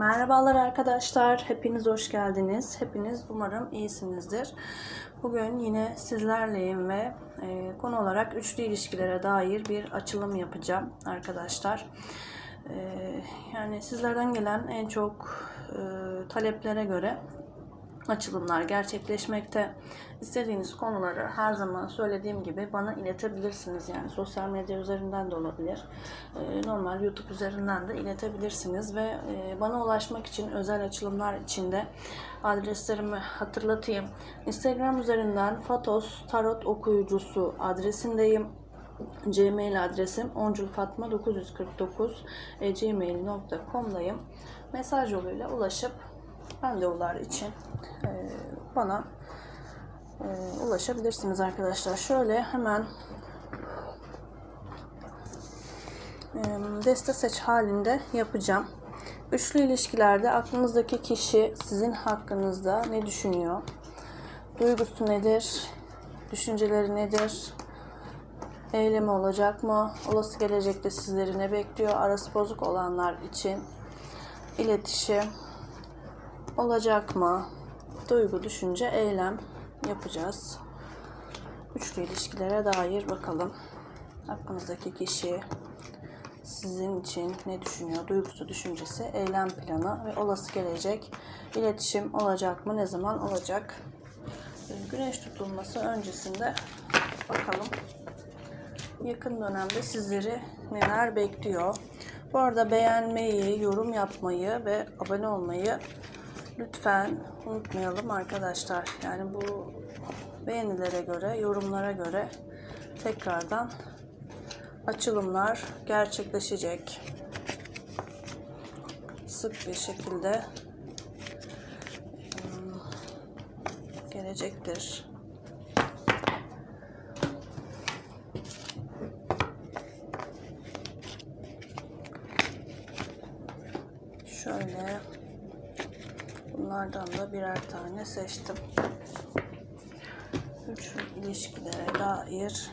Merhabalar arkadaşlar, hepiniz hoş geldiniz. Hepiniz umarım iyisinizdir. Bugün yine sizlerleyim ve e, konu olarak üçlü ilişkilere dair bir açılım yapacağım arkadaşlar. E, yani sizlerden gelen en çok e, taleplere göre açılımlar gerçekleşmekte. İstediğiniz konuları her zaman söylediğim gibi bana iletebilirsiniz. Yani sosyal medya üzerinden de olabilir. Ee, Normal YouTube üzerinden de iletebilirsiniz ve e, bana ulaşmak için özel açılımlar için de adreslerimi hatırlatayım. Instagram üzerinden Fatos Tarot Okuyucusu adresindeyim. Gmail adresim onculfatma949 e, gmail.com'dayım. Mesaj yoluyla ulaşıp randevular için e, bana e, ulaşabilirsiniz arkadaşlar. Şöyle hemen e, deste seç halinde yapacağım. Üçlü ilişkilerde aklınızdaki kişi sizin hakkınızda ne düşünüyor? Duygusu nedir? Düşünceleri nedir? Eylemi olacak mı? Olası gelecekte sizleri ne bekliyor? Arası bozuk olanlar için iletişim olacak mı? Duygu, düşünce, eylem yapacağız. Üçlü ilişkilere dair bakalım. Aklınızdaki kişi sizin için ne düşünüyor? Duygusu, düşüncesi, eylem planı ve olası gelecek iletişim olacak mı? Ne zaman olacak? Güneş tutulması öncesinde bakalım yakın dönemde sizleri neler bekliyor. Bu arada beğenmeyi, yorum yapmayı ve abone olmayı lütfen unutmayalım arkadaşlar. Yani bu beğenilere göre, yorumlara göre tekrardan açılımlar gerçekleşecek. Sık bir şekilde ım, gelecektir. Şöyle bunlardan da birer tane seçtim. Üç ilişkilere dair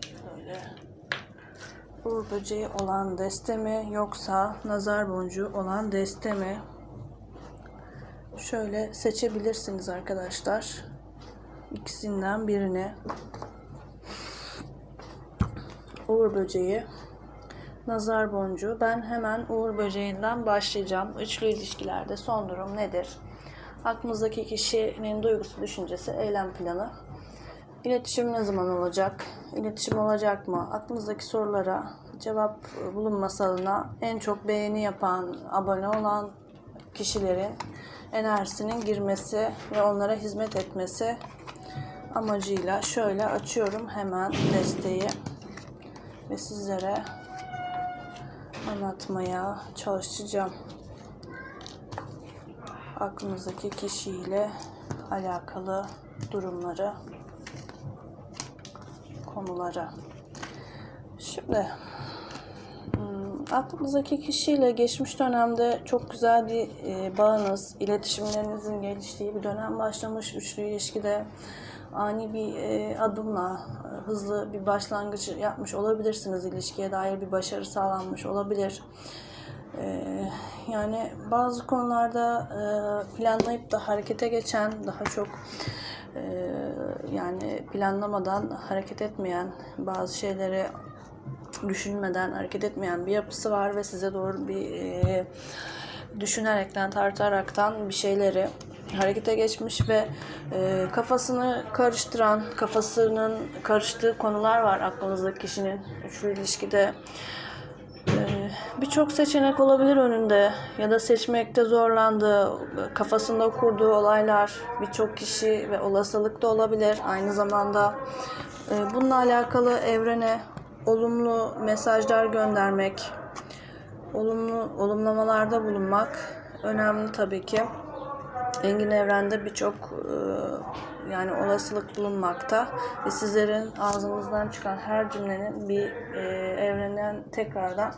şöyle uğur böceği olan deste mi yoksa nazar boncuğu olan deste mi? Şöyle seçebilirsiniz arkadaşlar. İkisinden birini. Uğur böceği Nazar boncuğu. Ben hemen Uğur böceğinden başlayacağım. Üçlü ilişkilerde son durum nedir? Aklınızdaki kişinin duygusu, düşüncesi, eylem planı. İletişim ne zaman olacak? İletişim olacak mı? Aklınızdaki sorulara cevap bulunması adına en çok beğeni yapan, abone olan kişilerin enerjisinin girmesi ve onlara hizmet etmesi amacıyla şöyle açıyorum hemen desteği ve sizlere anlatmaya çalışacağım. Aklınızdaki kişiyle alakalı durumları, konuları. Şimdi hmm, aklınızdaki kişiyle geçmiş dönemde çok güzel bir e, bağınız, iletişimlerinizin geliştiği bir dönem başlamış. Üçlü ilişkide ani bir e, adımla e, hızlı bir başlangıç yapmış olabilirsiniz. ilişkiye dair bir başarı sağlanmış olabilir. E, yani bazı konularda e, planlayıp da harekete geçen, daha çok e, yani planlamadan hareket etmeyen, bazı şeyleri düşünmeden hareket etmeyen bir yapısı var ve size doğru bir e, düşünerekten, tartaraktan bir şeyleri harekete geçmiş ve e, kafasını karıştıran, kafasının karıştığı konular var aklınızdaki kişinin üçlü ilişkide. Birçok seçenek olabilir önünde ya da seçmekte zorlandığı, kafasında kurduğu olaylar birçok kişi ve olasılık da olabilir. Aynı zamanda e, bununla alakalı evrene olumlu mesajlar göndermek, olumlu olumlamalarda bulunmak önemli tabii ki. Engin evrende birçok e, yani olasılık bulunmakta ve sizlerin ağzınızdan çıkan her cümlenin bir e, evrenden tekrardan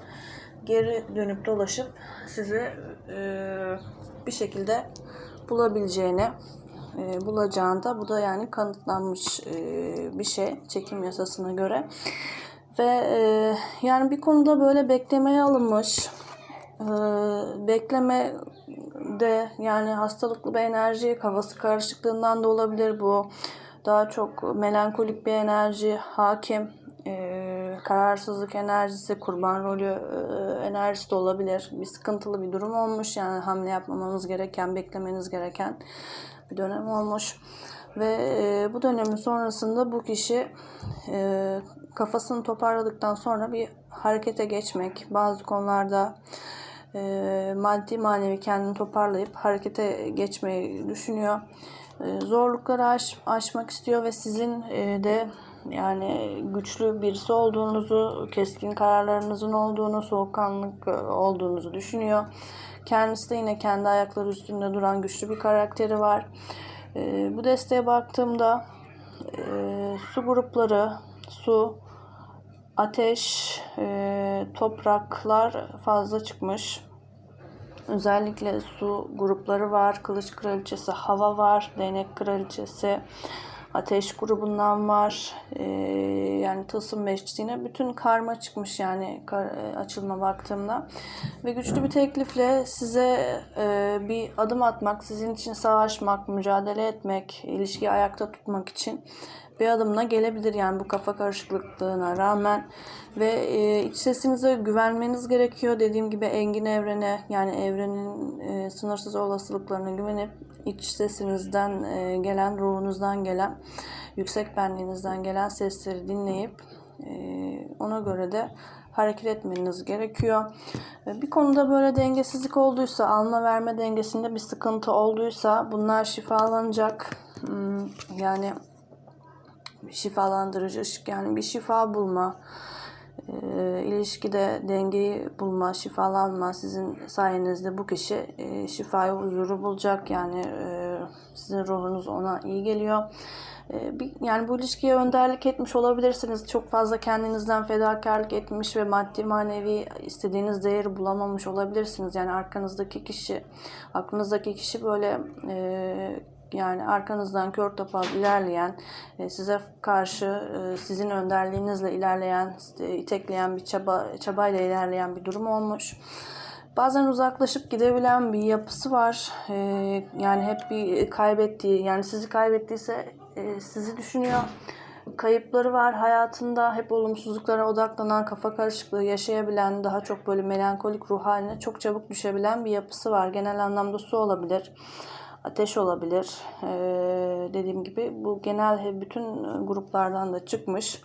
geri dönüp dolaşıp sizi e, bir şekilde bulabileceğini e, bulacağında bu da yani kanıtlanmış e, bir şey çekim yasasına göre Ve e, yani bir konuda böyle beklemeye alınmış. E, bekleme de yani hastalıklı bir enerji, kafası karışıklığından da olabilir bu. Daha çok melankolik bir enerji hakim. E, kararsızlık enerjisi, kurban rolü e, enerjisi de olabilir. Bir sıkıntılı bir durum olmuş. Yani hamle yapmamanız gereken, beklemeniz gereken bir dönem olmuş. Ve e, bu dönemin sonrasında bu kişi e, kafasını toparladıktan sonra bir harekete geçmek, bazı konularda e, maddi manevi kendini toparlayıp harekete geçmeyi düşünüyor. E, zorlukları aş, aşmak istiyor ve sizin e, de yani güçlü birisi olduğunuzu, keskin kararlarınızın olduğunu, soğukkanlık olduğunuzu düşünüyor. Kendisi de yine kendi ayakları üstünde duran güçlü bir karakteri var. E, bu desteğe baktığımda e, su grupları, su, ateş, e, topraklar fazla çıkmış. Özellikle su grupları var. Kılıç kraliçesi, hava var. Değnek kraliçesi, ateş grubundan var. Ee, yani tılsım beşçiliğine bütün karma çıkmış yani kar, e, açılma baktığımda. Ve güçlü bir teklifle size e, bir adım atmak, sizin için savaşmak, mücadele etmek, ilişkiyi ayakta tutmak için bir adımla gelebilir yani bu kafa karışıklığına rağmen ve e, iç sesinize güvenmeniz gerekiyor. Dediğim gibi engin evrene yani evrenin e, sınırsız olasılıklarına güvenip iç sesinizden e, gelen, ruhunuzdan gelen, yüksek benliğinizden gelen sesleri dinleyip e, ona göre de hareket etmeniz gerekiyor. E, Bir konuda böyle dengesizlik olduysa, alma verme dengesinde bir sıkıntı olduysa bunlar şifalanacak. Hmm, Yani şifalandırıcı yani bir şifa bulma, e, ilişkide dengeyi bulma, şifalanma sizin sayenizde bu kişi e, şifayı huzuru bulacak yani e, sizin ruhunuz ona iyi geliyor. E, yani bu ilişkiye önderlik etmiş olabilirsiniz. Çok fazla kendinizden fedakarlık etmiş ve maddi manevi istediğiniz değeri bulamamış olabilirsiniz. Yani arkanızdaki kişi, aklınızdaki kişi böyle e, yani arkanızdan kör topal ilerleyen, e, size karşı e, sizin önderliğinizle ilerleyen, e, itekleyen bir çaba çabayla ilerleyen bir durum olmuş. Bazen uzaklaşıp gidebilen bir yapısı var. Yani hep bir kaybettiği, yani sizi kaybettiyse sizi düşünüyor. Kayıpları var hayatında. Hep olumsuzluklara odaklanan, kafa karışıklığı yaşayabilen, daha çok böyle melankolik ruh haline çok çabuk düşebilen bir yapısı var. Genel anlamda su olabilir ateş olabilir. Ee, dediğim gibi bu genel bütün gruplardan da çıkmış.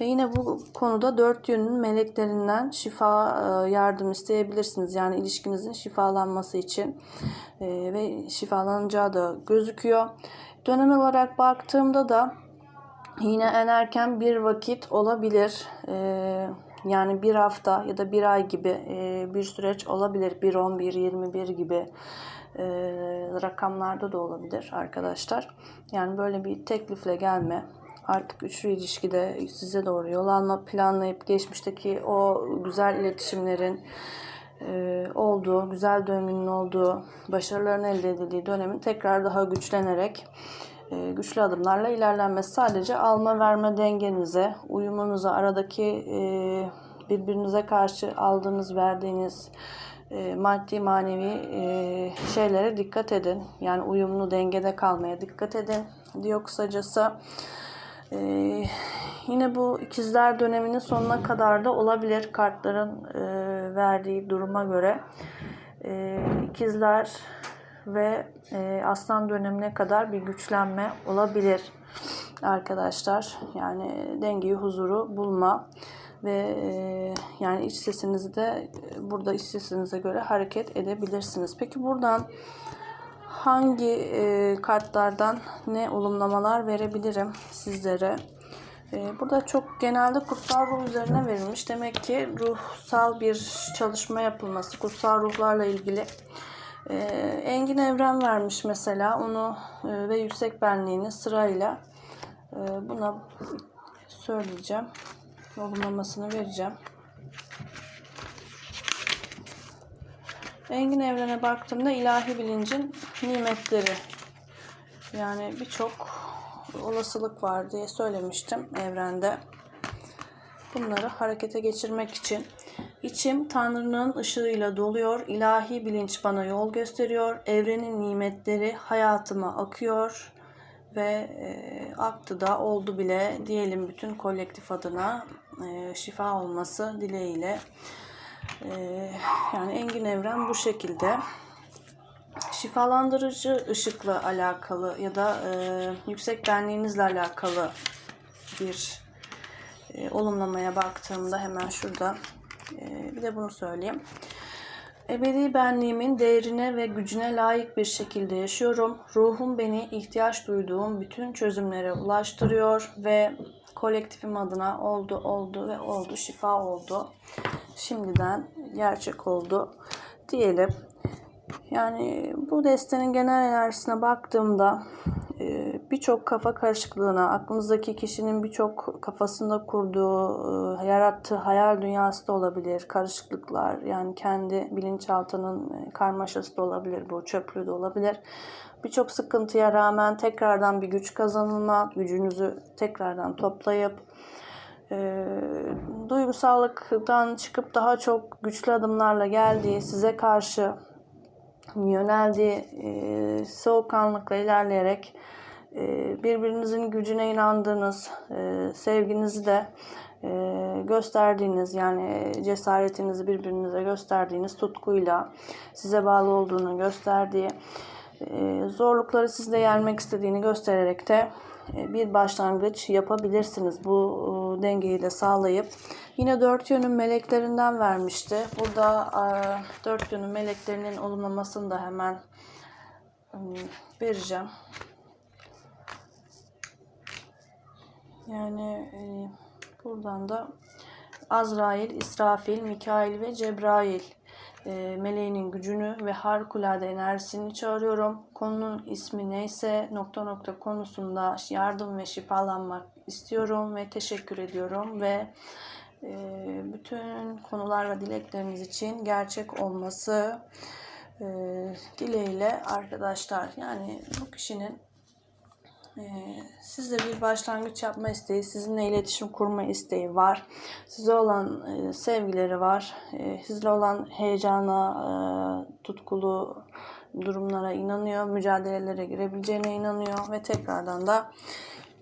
Ve yine bu konuda dört yönün meleklerinden şifa e, yardım isteyebilirsiniz. Yani ilişkinizin şifalanması için Ee, ve şifalanacağı da gözüküyor. Dönem olarak baktığımda da yine en erken bir vakit olabilir. Ee, yani bir hafta ya da bir ay gibi e, bir süreç olabilir. 1, 11, 21 gibi e, rakamlarda da olabilir arkadaşlar. Yani böyle bir teklifle gelme. Artık üçlü ilişkide size doğru yol alma planlayıp geçmişteki o güzel iletişimlerin e, olduğu, güzel döngünün olduğu, başarıların elde edildiği dönemin tekrar daha güçlenerek e, güçlü adımlarla ilerlenmesi sadece alma verme dengenize, uyumunuza, aradaki e, birbirinize karşı aldığınız, verdiğiniz e, maddi manevi e, şeylere dikkat edin. Yani uyumlu dengede kalmaya dikkat edin diyor kısacası. E, yine bu ikizler döneminin sonuna kadar da olabilir kartların verdiği duruma göre. İkizler ve aslan dönemine kadar bir güçlenme olabilir arkadaşlar. Yani dengeyi, huzuru bulma ve yani iç sesinizi de burada iç sesinize göre hareket edebilirsiniz. Peki buradan hangi kartlardan ne olumlamalar verebilirim sizlere? Burada çok genelde kutsal ruh üzerine verilmiş. Demek ki ruhsal bir çalışma yapılması, kutsal ruhlarla ilgili Engin Evren vermiş mesela onu ve yüksek benliğini sırayla buna söyleyeceğim. Olumlamasını vereceğim. Engin evrene baktığımda ilahi bilincin nimetleri yani birçok olasılık var diye söylemiştim evrende. bunları harekete geçirmek için. İçim Tanrı'nın ışığıyla doluyor. İlahi bilinç bana yol gösteriyor. Evrenin nimetleri hayatıma akıyor ve e, aktı da oldu bile diyelim bütün kolektif adına e, şifa olması dileğiyle. E, yani Engin Evren bu şekilde şifalandırıcı ışıkla alakalı ya da e, yüksek benliğinizle alakalı bir e, olumlamaya baktığımda hemen şurada e, bir de bunu söyleyeyim. Ebedi benliğimin değerine ve gücüne layık bir şekilde yaşıyorum. Ruhum beni ihtiyaç duyduğum bütün çözümlere ulaştırıyor ve kolektifim adına oldu, oldu ve oldu, şifa oldu. Şimdiden gerçek oldu diyelim. Yani bu destenin genel enerjisine baktığımda birçok kafa karışıklığına, aklınızdaki kişinin birçok kafasında kurduğu, e, yarattığı hayal dünyası da olabilir, karışıklıklar, yani kendi bilinçaltının e, karmaşası da olabilir, bu çöplüğü de olabilir. Birçok sıkıntıya rağmen tekrardan bir güç kazanılma, gücünüzü tekrardan toplayıp e, duygusallıktan çıkıp daha çok güçlü adımlarla geldiği, size karşı yöneldiği e, soğukkanlıkla ilerleyerek birbirinizin gücüne inandığınız, e, sevginizi de e, gösterdiğiniz yani cesaretinizi birbirinize gösterdiğiniz tutkuyla size bağlı olduğunu gösterdiği e, zorlukları sizde yenmek istediğini göstererek de bir başlangıç yapabilirsiniz. Bu dengeyi de sağlayıp yine dört yönün meleklerinden vermişti. Burada dört yönün meleklerinin olumlamasını da hemen vereceğim. Yani buradan da Azrail, İsrafil, Mikail ve Cebrail e, meleğinin gücünü ve harikulade enerjisini çağırıyorum. Konunun ismi neyse nokta nokta konusunda yardım ve şifalanmak istiyorum ve teşekkür ediyorum ve e, bütün konular ve dilekleriniz için gerçek olması e, dileğiyle arkadaşlar. Yani bu kişinin ee, sizle bir başlangıç yapma isteği, sizinle iletişim kurma isteği var. Size olan e, sevgileri var. E, sizle olan heyecana, e, tutkulu durumlara inanıyor. Mücadelelere girebileceğine inanıyor. Ve tekrardan da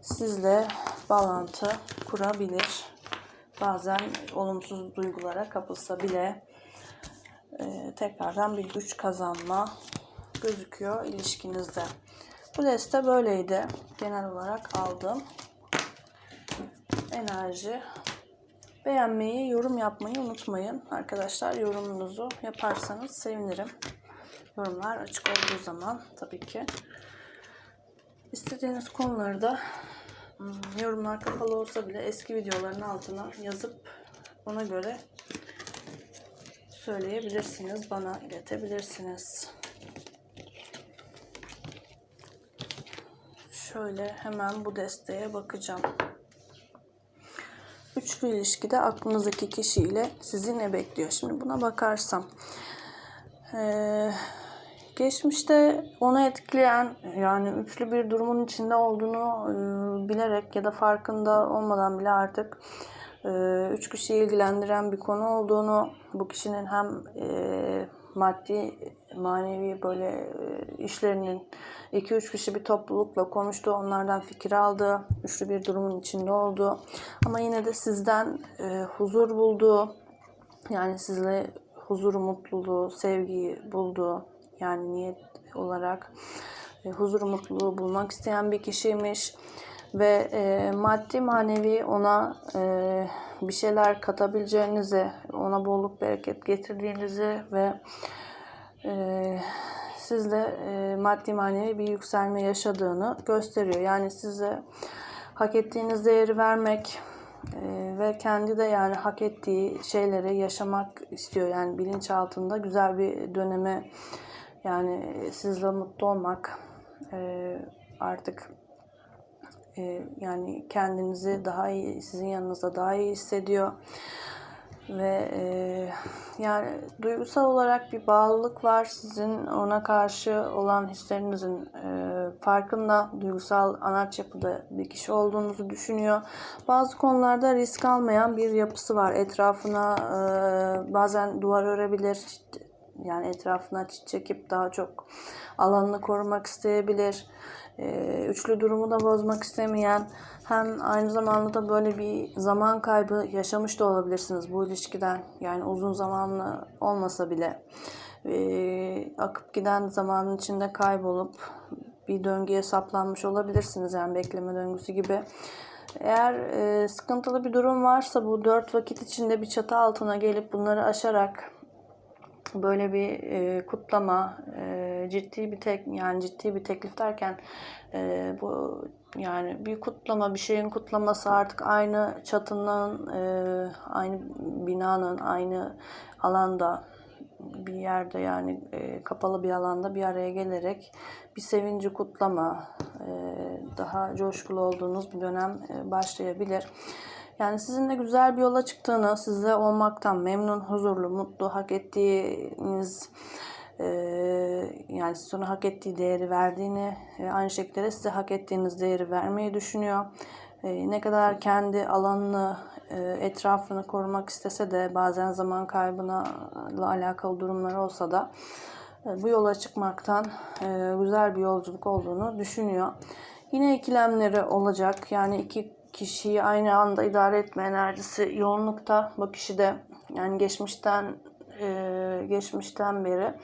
sizle bağlantı kurabilir. Bazen olumsuz duygulara kapılsa bile tekrardan bir güç kazanma gözüküyor ilişkinizde. Bu deste böyleydi. Genel olarak aldım. Enerji. Beğenmeyi, yorum yapmayı unutmayın. Arkadaşlar yorumunuzu yaparsanız sevinirim. Yorumlar açık olduğu zaman tabii ki. İstediğiniz konuları da hmm, yorumlar kapalı olsa bile eski videoların altına yazıp ona göre söyleyebilirsiniz. Bana iletebilirsiniz. Şöyle hemen bu desteğe bakacağım. Üçlü ilişkide aklınızdaki kişiyle sizi ne bekliyor? Şimdi buna bakarsam ee, geçmişte onu etkileyen yani üçlü bir durumun içinde olduğunu e, bilerek ya da farkında olmadan bile artık e, üç kişiyi ilgilendiren bir konu olduğunu bu kişinin hem e, maddi manevi böyle e, işlerinin 2-3 kişi bir toplulukla konuştu. Onlardan fikir aldı. Üçlü bir durumun içinde oldu. Ama yine de sizden e, huzur buldu. Yani sizle huzuru, mutluluğu, sevgiyi buldu. Yani niyet olarak e, huzuru, mutluluğu bulmak isteyen bir kişiymiş. Ve e, maddi manevi ona e, bir şeyler katabileceğinizi, ona bolluk bereket getirdiğinizi ve e, sizde e, maddi manevi bir yükselme yaşadığını gösteriyor. Yani size hak ettiğiniz değeri vermek e, ve kendi de yani hak ettiği şeyleri yaşamak istiyor. Yani bilinç altında güzel bir döneme yani sizle mutlu olmak e, artık e, yani kendinizi daha iyi sizin yanınızda daha iyi hissediyor. ve e, yani duygusal olarak bir bağlılık var sizin ona karşı olan hislerinizin e, farkında duygusal anaç yapıda bir kişi olduğunuzu düşünüyor. Bazı konularda risk almayan bir yapısı var. Etrafına e, bazen duvar örebilir. Yani etrafına çit çekip daha çok alanını korumak isteyebilir. E, üçlü durumu da bozmak istemeyen hem aynı zamanda da böyle bir zaman kaybı yaşamış da olabilirsiniz bu ilişkiden. Yani uzun zamanlı olmasa bile e, akıp giden zamanın içinde kaybolup bir döngüye saplanmış olabilirsiniz yani bekleme döngüsü gibi. Eğer e, sıkıntılı bir durum varsa bu dört vakit içinde bir çatı altına gelip bunları aşarak böyle bir e, kutlama e, ciddi bir tek yani ciddi bir teklif derken e, bu yani bir kutlama bir şeyin kutlaması artık aynı çatının e, aynı binanın aynı alanda bir yerde yani e, kapalı bir alanda bir araya gelerek bir sevinci kutlama e, daha coşkulu olduğunuz bir dönem e, başlayabilir. Yani sizinle güzel bir yola çıktığını, sizle olmaktan memnun, huzurlu, mutlu, hak ettiğiniz e, yani size ona hak ettiği değeri verdiğini, e, aynı şekilde size hak ettiğiniz değeri vermeyi düşünüyor. E, ne kadar kendi alanını, etrafını korumak istese de bazen zaman kaybına alakalı durumlar olsa da bu yola çıkmaktan güzel bir yolculuk olduğunu düşünüyor. Yine ikilemleri olacak. Yani iki kişiyi aynı anda idare etme enerjisi yoğunlukta. Bu kişi de yani geçmişten e, geçmişten beri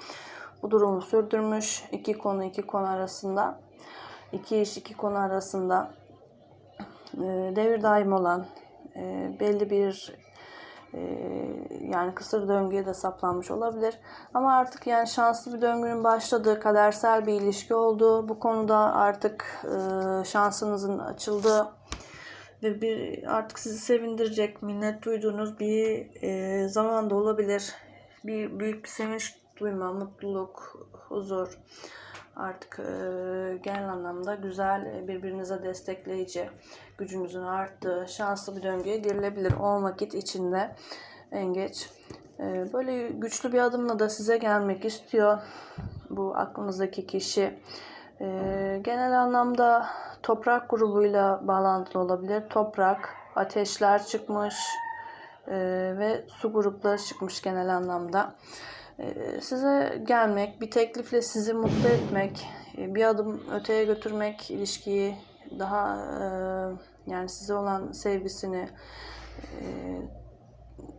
bu durumu sürdürmüş. iki konu iki konu arasında iki iş iki konu arasında e, devir daim olan e, belli bir e, yani kısır döngüye de saplanmış olabilir. Ama artık yani şanslı bir döngünün başladığı, kadersel bir ilişki olduğu, bu konuda artık e, şansınızın açıldığı ve bir artık sizi sevindirecek, minnet duyduğunuz bir e, zaman da olabilir. Bir büyük bir sevinç duyma, mutluluk, huzur artık e, genel anlamda güzel birbirinize destekleyici gücünüzün arttığı şanslı bir döngüye girilebilir o vakit içinde en geç. E, böyle güçlü bir adımla da size gelmek istiyor bu aklınızdaki kişi. E, genel anlamda toprak grubuyla bağlantılı olabilir. Toprak, ateşler çıkmış e, ve su grupları çıkmış genel anlamda. E, size gelmek, bir teklifle sizi mutlu etmek, e, bir adım öteye götürmek ilişkiyi daha e, yani size olan sevgisini, e,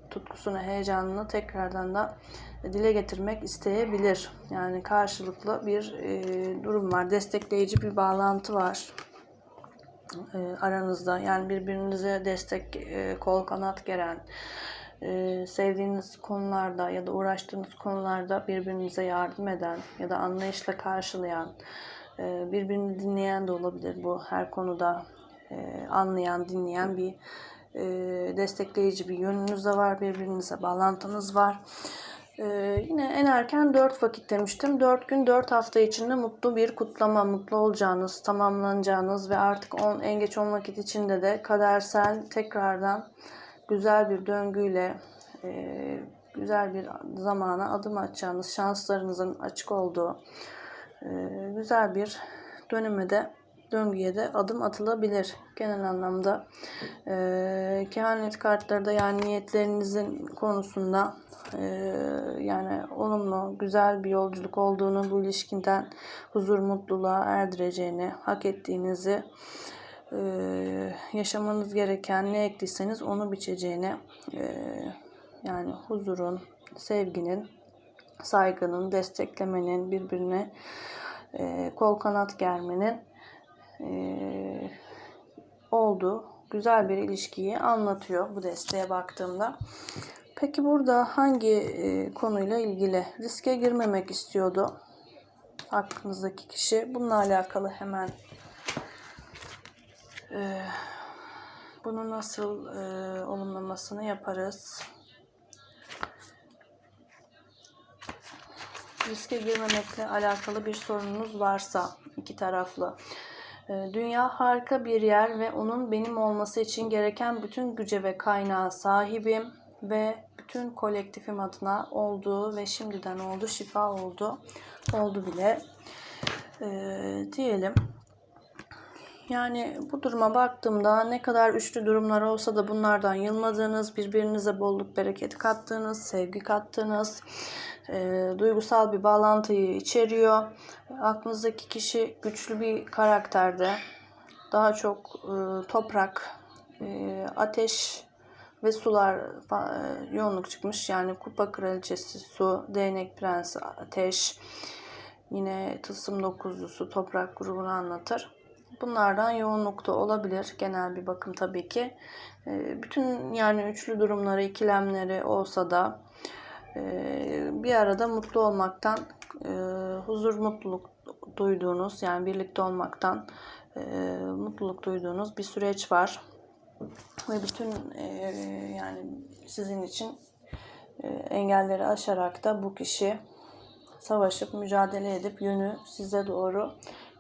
tutkusunu, heyecanını tekrardan da dile getirmek isteyebilir. Yani karşılıklı bir e, durum var, destekleyici bir bağlantı var e, aranızda. Yani birbirinize destek, e, kol kanat geren, e, sevdiğiniz konularda ya da uğraştığınız konularda birbirinize yardım eden ya da anlayışla karşılayan, e, birbirini dinleyen de olabilir bu her konuda e, anlayan, dinleyen bir e, destekleyici bir yönünüz de var, birbirinize bağlantınız var. Ee, yine en erken 4 vakit demiştim. 4 gün 4 hafta içinde mutlu bir kutlama, mutlu olacağınız, tamamlanacağınız ve artık on, en geç 10 vakit içinde de kadersel tekrardan güzel bir döngüyle e, güzel bir zamana adım atacağınız, şanslarınızın açık olduğu e, güzel bir döneme de döngüye de adım atılabilir genel anlamda. E, kehanet kartları da yani niyetlerinizin konusunda e, yani olumlu, güzel bir yolculuk olduğunu, bu ilişkinden huzur, mutluluğa erdireceğini, hak ettiğinizi, e, yaşamanız gereken ne ektiyseniz onu biçeceğini, e, yani huzurun, sevginin, saygının, desteklemenin, birbirine e, kol kanat germenin e, oldu. Güzel bir ilişkiyi anlatıyor bu desteğe baktığımda. Peki burada hangi e, konuyla ilgili riske girmemek istiyordu aklınızdaki kişi? Bununla alakalı hemen e, bunu nasıl e, olumlamasını yaparız? Riske girmemekle alakalı bir sorununuz varsa iki taraflı ee, dünya harika bir yer ve onun benim olması için gereken bütün güce ve kaynağa sahibim ve bütün kolektifim adına oldu ve şimdiden oldu, şifa oldu. Oldu bile. Ee, diyelim. Yani bu duruma baktığımda ne kadar üçlü durumlar olsa da bunlardan yılmadığınız, birbirinize bolluk bereket kattığınız, sevgi kattığınız, e, duygusal bir bağlantıyı içeriyor. Aklınızdaki kişi güçlü bir karakterde. Daha çok e, toprak, e, ateş ve sular e, yoğunluk çıkmış. Yani kupa kraliçesi su, değnek prensi ateş, yine tılsım dokuzlusu toprak grubunu anlatır. Bunlardan yoğunlukta olabilir. Genel bir bakım tabii ki. E, bütün yani üçlü durumları, ikilemleri olsa da e, bir arada mutlu olmaktan, e, huzur, mutluluk duyduğunuz yani birlikte olmaktan e, mutluluk duyduğunuz bir süreç var. Ve bütün yani sizin için engelleri aşarak da bu kişi savaşıp mücadele edip yönü size doğru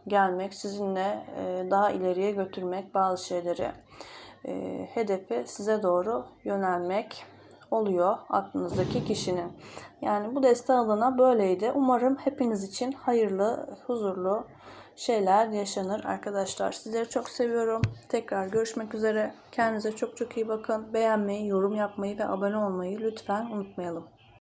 gelmek, sizinle e, daha ileriye götürmek bazı şeyleri e, hedefi size doğru yönelmek oluyor aklınızdaki kişinin. Yani bu deste alana böyleydi. Umarım hepiniz için hayırlı, huzurlu şeyler yaşanır arkadaşlar. Sizleri çok seviyorum. Tekrar görüşmek üzere. Kendinize çok çok iyi bakın. Beğenmeyi, yorum yapmayı ve abone olmayı lütfen unutmayalım.